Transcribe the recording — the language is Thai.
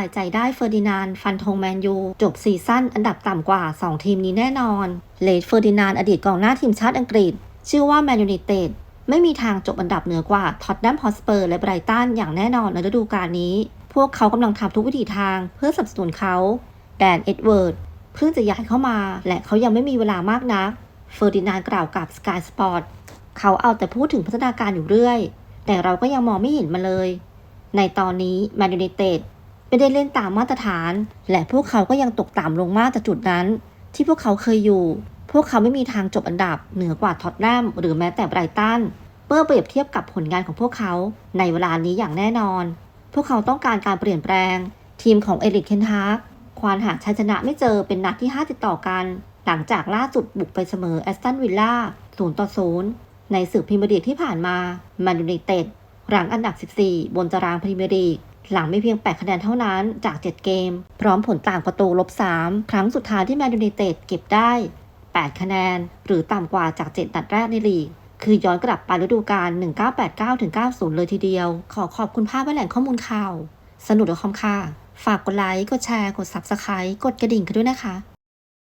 ายใจได้เฟอร์ดินานด์ฟันธงแมนยู จบซีซั่นอันดับต่ำกว่า 2 ทีมนี้แน่นอนเลดเฟอร์ดินานด์อดีตกองหน้าทีมชาติอังกฤษ ชื่อว่าแมนยู i นเต็ดไม่มีทางจบอันดับเหนือกว่าท็อตแนมฮอสเปอร์และไบรตันอย่างแน่นอนในฤดูกาลนี้ พวกเขากำลังทำทุกวิถีทางเพื่อสนับสนุนเขาแดนเอ็ดเวิร์ดเพิ่งจะย้ายเข้ามา และเขายังไม่มีเวลามากนักเฟอร์ดินานด์กล่าวกับ Sky Sport เขาเอาแต่พูดถึงพัฒนาการอยู่เรื่อย แต่เราก็ยังมองไม่เห็นมันเลย ในตอนนี้แมนยู i นเต็ด ไม่ได้เล่นตามมาตรฐาน และพวกเขาก็ยังตกต่ำลงมากจากจุดนั้น ที่พวกเขาเคยอยู่ พวกเขาไม่มีทางจบอันดับ เหนือกว่าท็อตแนมหรือแม้แต่ไบรตันเมื่อเปรียบเทียบกับผลงานของพวกเขาในเวลานี้อย่างแน่นอน พวกเขาต้องการการเปลี่ยนแปลง ทีมของเอริกเคนฮาร์กควานหาชัยชนะไม่เจอเป็นนัดที่ 5 ติดต่อกัน หลังจากล่าสุดบุกไปเสมอแอสตันวิลล่า0ต่อ0ในศึกพรีเมียร์ลีกที่ผ่านมา แมนยูไนเต็ดรั้งอันดับ 14 บนตารางพรีเมียร์ลีก หลังไม่เพียง 8 คะแนนเท่านั้นจาก 7 เกม พร้อมผลต่างประตูลบ 3 ครั้งสุดท้ายที่แมนยูไนเต็ดเก็บได้ 8 คะแนน หรือต่ำกว่าจาก 7 นัดแรกในลีก คือย้อนกลับไปฤดูกาล 1989-90 เลยทีเดียว ขอขอบคุณภาพและแหล่งข้อมูลข่าว สนุกดอคอมค่ะ ฝากกดไลค์ กดแชร์ กด Subscribe กดกระดิ่งกันด้วยนะคะ